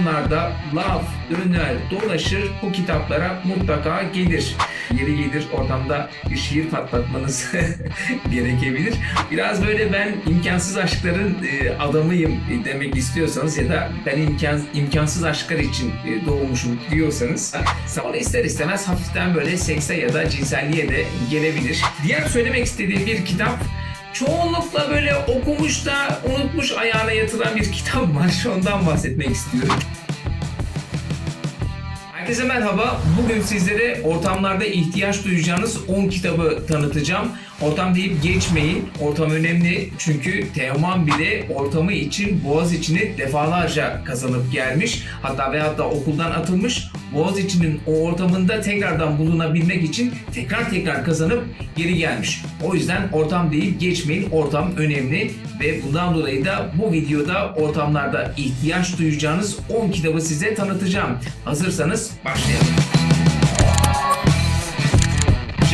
ortamlarda laf, döner, dolaşır bu kitaplara mutlaka gelir. Yeri gelir ortamda bir şiir patlatmanız gerekebilir. Biraz böyle ben imkansız aşkların e, adamıyım demek istiyorsanız ya da ben imkan, imkansız aşklar için e, doğmuşum diyorsanız sonra ister istemez hafiften böyle sekse ya da cinselliğe de gelebilir. Diğer söylemek istediğim bir kitap çoğunlukla böyle okumuş da unutmuş ayağına yatıran bir kitap var. Ondan bahsetmek istiyorum. Herkese merhaba. Bugün sizlere ortamlarda ihtiyaç duyacağınız 10 kitabı tanıtacağım. Ortam deyip geçmeyin. Ortam önemli çünkü Teoman bile ortamı için Boğaz içini defalarca kazanıp gelmiş. Hatta ve hatta okuldan atılmış. Boğaz içinin o ortamında tekrardan bulunabilmek için tekrar tekrar kazanıp geri gelmiş. O yüzden ortam deyip geçmeyin. Ortam önemli ve bundan dolayı da bu videoda ortamlarda ihtiyaç duyacağınız 10 kitabı size tanıtacağım. Hazırsanız başlayalım.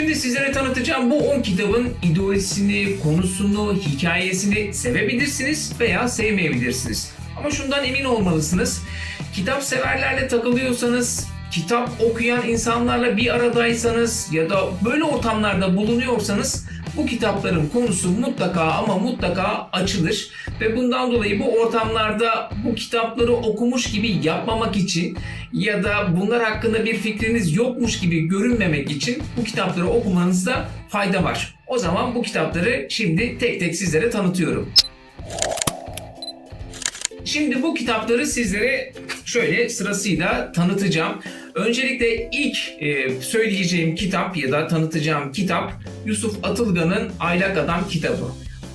Şimdi sizlere tanıtacağım bu 10 kitabın ideolojisini, konusunu, hikayesini sevebilirsiniz veya sevmeyebilirsiniz. Ama şundan emin olmalısınız. Kitap severlerle takılıyorsanız, kitap okuyan insanlarla bir aradaysanız ya da böyle ortamlarda bulunuyorsanız bu kitapların konusu mutlaka ama mutlaka açılır ve bundan dolayı bu ortamlarda bu kitapları okumuş gibi yapmamak için ya da bunlar hakkında bir fikriniz yokmuş gibi görünmemek için bu kitapları okumanızda fayda var. O zaman bu kitapları şimdi tek tek sizlere tanıtıyorum. Şimdi bu kitapları sizlere şöyle sırasıyla tanıtacağım. Öncelikle ilk e, söyleyeceğim kitap ya da tanıtacağım kitap Yusuf Atılgan'ın Aylak Adam kitabı.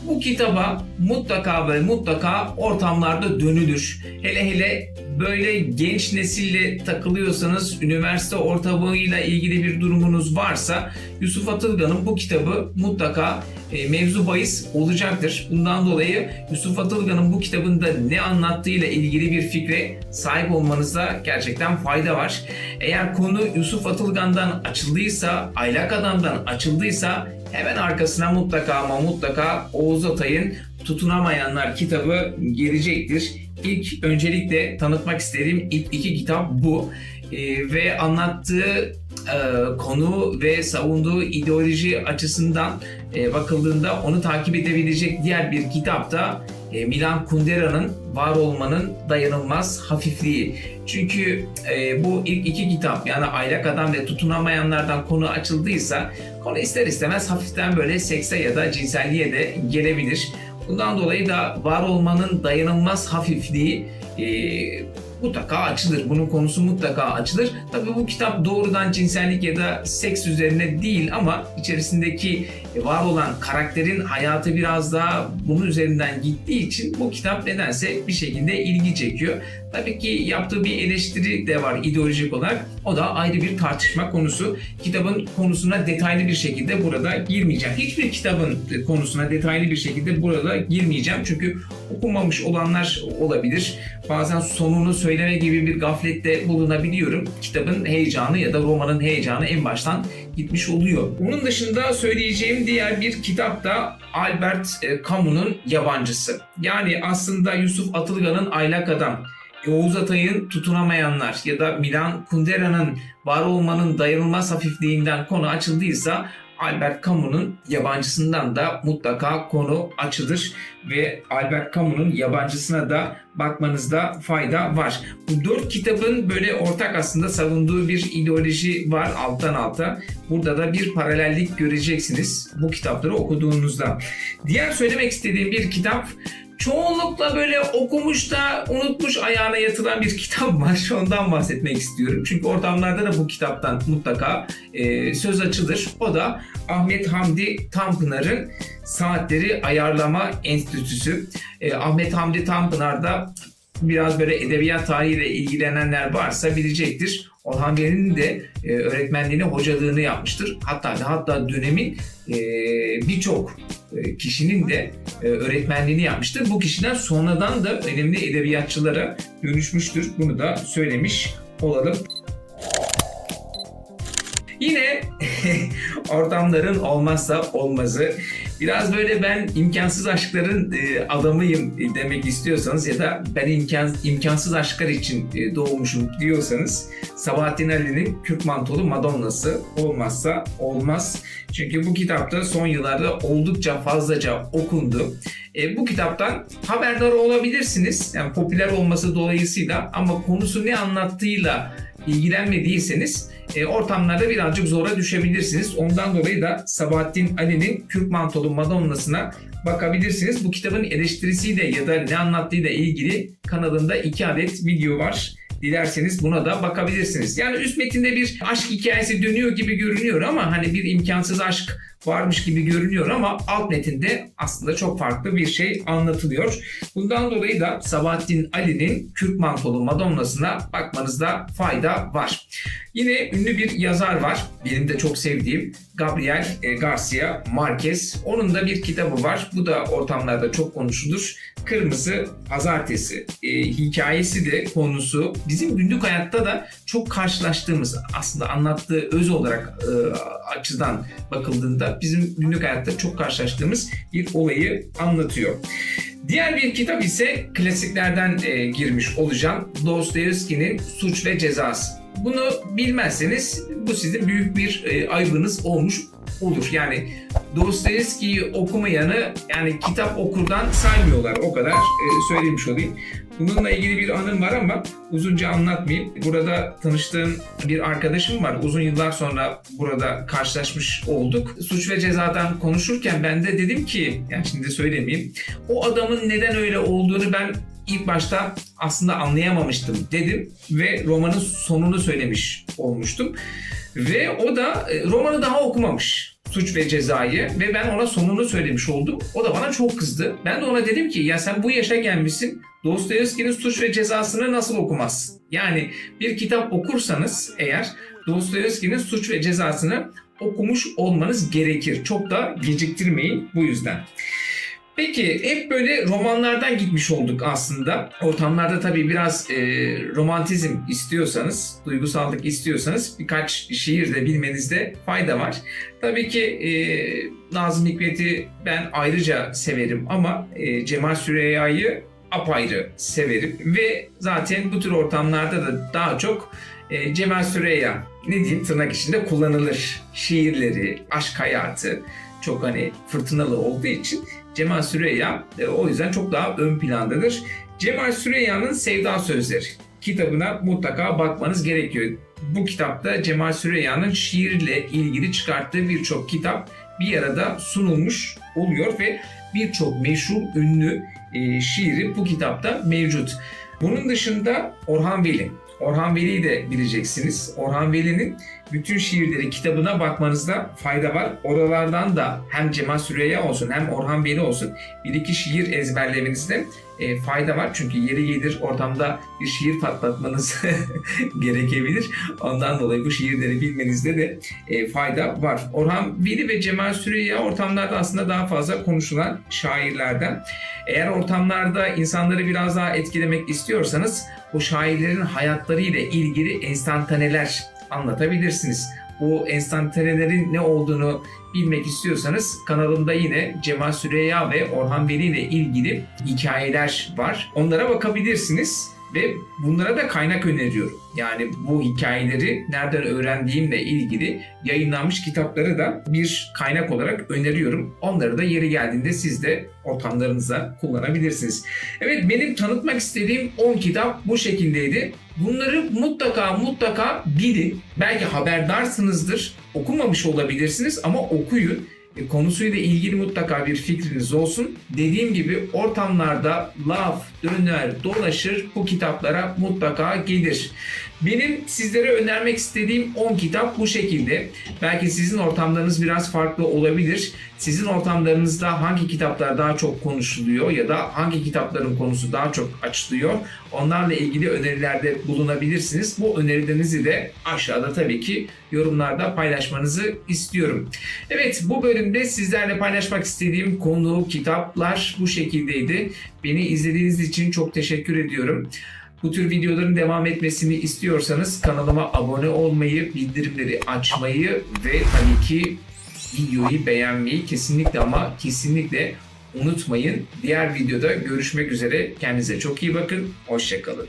Bu kitaba mutlaka ve mutlaka ortamlarda dönülür. Hele hele böyle genç nesille takılıyorsanız, üniversite ortamıyla ilgili bir durumunuz varsa Yusuf Atılgan'ın bu kitabı mutlaka e, mevzu bahis olacaktır. Bundan dolayı Yusuf Atılgan'ın bu kitabında ne anlattığıyla ilgili bir fikre sahip olmanızda gerçekten fayda var. Eğer konu Yusuf Atılgan'dan açıldıysa, Aylak Adam'dan açıldıysa hemen arkasına mutlaka ama mutlaka Oğuz Atay'ın Tutunamayanlar kitabı gelecektir. İlk öncelikle tanıtmak istediğim ilk iki kitap bu. Ee, ve anlattığı e, konu ve savunduğu ideoloji açısından e, bakıldığında onu takip edebilecek diğer bir kitap da e, Milan Kundera'nın Var Olmanın Dayanılmaz Hafifliği. Çünkü e, bu ilk iki kitap yani Aylak Adam ve Tutunamayanlardan konu açıldıysa konu ister istemez hafiften böyle sekse ya da cinselliğe de gelebilir. Bundan dolayı da var olmanın dayanılmaz hafifliği e, mutlaka açılır. Bunun konusu mutlaka açılır. Tabii bu kitap doğrudan cinsellik ya da seks üzerine değil ama içerisindeki var olan karakterin hayatı biraz daha bunun üzerinden gittiği için bu kitap nedense bir şekilde ilgi çekiyor. Tabii ki yaptığı bir eleştiri de var ideolojik olarak. O da ayrı bir tartışma konusu. Kitabın konusuna detaylı bir şekilde burada girmeyeceğim. Hiçbir kitabın konusuna detaylı bir şekilde burada girmeyeceğim. Çünkü okumamış olanlar olabilir. Bazen sonunu söyleme gibi bir gaflette bulunabiliyorum. Kitabın heyecanı ya da romanın heyecanı en baştan gitmiş oluyor. Onun dışında söyleyeceğim diğer bir kitap da Albert e, Camus'un Yabancısı. Yani aslında Yusuf Atılgan'ın Aylak Adam, Oğuz Atay'ın Tutunamayanlar ya da Milan Kundera'nın Var Olmanın Dayanılmaz Hafifliğinden konu açıldıysa Albert Camus'un yabancısından da mutlaka konu açılır ve Albert Camus'un yabancısına da bakmanızda fayda var. Bu dört kitabın böyle ortak aslında savunduğu bir ideoloji var alttan alta. Burada da bir paralellik göreceksiniz bu kitapları okuduğunuzda. Diğer söylemek istediğim bir kitap çoğunlukla böyle okumuş da unutmuş ayağına yatıran bir kitap var. Ondan bahsetmek istiyorum. Çünkü ortamlarda da bu kitaptan mutlaka e, söz açılır. O da Ahmet Hamdi Tanpınar'ın Saatleri Ayarlama Enstitüsü. E, Ahmet Hamdi Tanpınar da biraz böyle edebiyat tarihiyle ilgilenenler varsa bilecektir. Orhan Veli'nin de e, öğretmenliğini, hocalığını yapmıştır. Hatta hatta dönemin e, birçok e, kişinin de e, öğretmenliğini yapmıştır. Bu kişiler sonradan da önemli edebiyatçılara dönüşmüştür. Bunu da söylemiş olalım. Yine ortamların olmazsa olmazı biraz böyle ben imkansız aşkların e, adamıyım demek istiyorsanız ya da ben imkan, imkansız aşklar için e, doğmuşum diyorsanız Sabahattin Ali'nin Kürk Mantolu Madonna'sı olmazsa olmaz. Çünkü bu kitapta son yıllarda oldukça fazlaca okundu. E, bu kitaptan haberdar olabilirsiniz. Yani popüler olması dolayısıyla ama konusu ne anlattığıyla ilgilenmediyseniz e, ortamlarda birazcık zora düşebilirsiniz. Ondan dolayı da Sabahattin Ali'nin Kürk Mantolu Madonna'sına bakabilirsiniz. Bu kitabın eleştirisiyle ya da ne anlattığıyla ilgili kanalımda iki adet video var. Dilerseniz buna da bakabilirsiniz. Yani üst metinde bir aşk hikayesi dönüyor gibi görünüyor ama hani bir imkansız aşk varmış gibi görünüyor ama alt metinde aslında çok farklı bir şey anlatılıyor. Bundan dolayı da Sabahattin Ali'nin Kürk Mantolu Madonna'sına bakmanızda fayda var. Yine ünlü bir yazar var. Benim de çok sevdiğim Gabriel e, Garcia Marquez. Onun da bir kitabı var. Bu da ortamlarda çok konuşulur. Kırmızı Pazartesi. E, hikayesi de konusu bizim günlük hayatta da çok karşılaştığımız aslında anlattığı öz olarak e, açıdan bakıldığında bizim günlük hayatta çok karşılaştığımız bir olayı anlatıyor. Diğer bir kitap ise klasiklerden e, girmiş olacağım. Dostoyevski'nin Suç ve Cezası. Bunu bilmezseniz bu sizin büyük bir e, ayıbınız olmuş olur. Yani Dostoyevski'yi okumayanı yani kitap okurdan saymıyorlar. O kadar e, söylemiş olayım. Bununla ilgili bir anım var ama uzunca anlatmayayım. Burada tanıştığım bir arkadaşım var. Uzun yıllar sonra burada karşılaşmış olduk. Suç ve cezadan konuşurken ben de dedim ki, yani şimdi söylemeyeyim. O adamın neden öyle olduğunu ben ilk başta aslında anlayamamıştım dedim ve romanın sonunu söylemiş olmuştum. Ve o da e, romanı daha okumamış. Suç ve Cezayı ve ben ona sonunu söylemiş oldum. O da bana çok kızdı. Ben de ona dedim ki ya sen bu yaşa gelmişsin. Dostoyevski'nin Suç ve Cezasını nasıl okumazsın? Yani bir kitap okursanız eğer Dostoyevski'nin Suç ve Cezasını okumuş olmanız gerekir. Çok da geciktirmeyin bu yüzden. Peki hep böyle romanlardan gitmiş olduk aslında. Ortamlarda tabii biraz e, romantizm istiyorsanız, duygusallık istiyorsanız birkaç şiir de bilmenizde fayda var. Tabii ki e, Nazım Hikmet'i ben ayrıca severim ama e, Cemal Süreyya'yı apayrı severim. Ve zaten bu tür ortamlarda da daha çok e, Cemal Süreyya ne diyeyim tırnak içinde kullanılır. Şiirleri, aşk hayatı çok hani fırtınalı olduğu için Cemal Süreyya e, o yüzden çok daha ön plandadır. Cemal Süreyya'nın Sevda Sözleri kitabına mutlaka bakmanız gerekiyor. Bu kitapta Cemal Süreyya'nın şiirle ilgili çıkarttığı birçok kitap bir arada sunulmuş oluyor ve birçok meşhur ünlü e, şiiri bu kitapta mevcut. Bunun dışında Orhan Veli. Orhan Veli'yi de bileceksiniz. Orhan Veli'nin bütün şiirleri kitabına bakmanızda fayda var. Oralardan da hem Cemal Süreyya olsun hem Orhan Veli olsun bir iki şiir ezberlemenizde e, fayda var. Çünkü yeri gelir ortamda bir şiir patlatmanız gerekebilir. Ondan dolayı bu şiirleri bilmenizde de e, fayda var. Orhan Veli ve Cemal Süreyya ortamlarda aslında daha fazla konuşulan şairlerden. Eğer ortamlarda insanları biraz daha etkilemek istiyorsanız bu şairlerin hayatları ile ilgili enstantaneler anlatabilirsiniz. Bu enstantanelerin ne olduğunu bilmek istiyorsanız kanalımda yine Cemal Süreyya ve Orhan Veli ile ilgili hikayeler var. Onlara bakabilirsiniz ve bunlara da kaynak öneriyorum. Yani bu hikayeleri nereden öğrendiğimle ilgili yayınlanmış kitapları da bir kaynak olarak öneriyorum. Onları da yeri geldiğinde siz de ortamlarınıza kullanabilirsiniz. Evet benim tanıtmak istediğim 10 kitap bu şekildeydi. Bunları mutlaka mutlaka bilin. Belki haberdarsınızdır. Okumamış olabilirsiniz ama okuyun. E, konusuyla ilgili mutlaka bir fikriniz olsun. Dediğim gibi ortamlarda laf, döner, dolaşır bu kitaplara mutlaka gelir. Benim sizlere önermek istediğim 10 kitap bu şekilde. Belki sizin ortamlarınız biraz farklı olabilir. Sizin ortamlarınızda hangi kitaplar daha çok konuşuluyor ya da hangi kitapların konusu daha çok açılıyor? Onlarla ilgili önerilerde bulunabilirsiniz. Bu önerilerinizi de aşağıda tabii ki yorumlarda paylaşmanızı istiyorum. Evet bu bölümde sizlerle paylaşmak istediğim konu, kitaplar bu şekildeydi. Beni izlediğiniz için çok teşekkür ediyorum. Bu tür videoların devam etmesini istiyorsanız kanalıma abone olmayı, bildirimleri açmayı ve tabii ki videoyu beğenmeyi kesinlikle ama kesinlikle unutmayın. Diğer videoda görüşmek üzere. Kendinize çok iyi bakın. Hoşçakalın.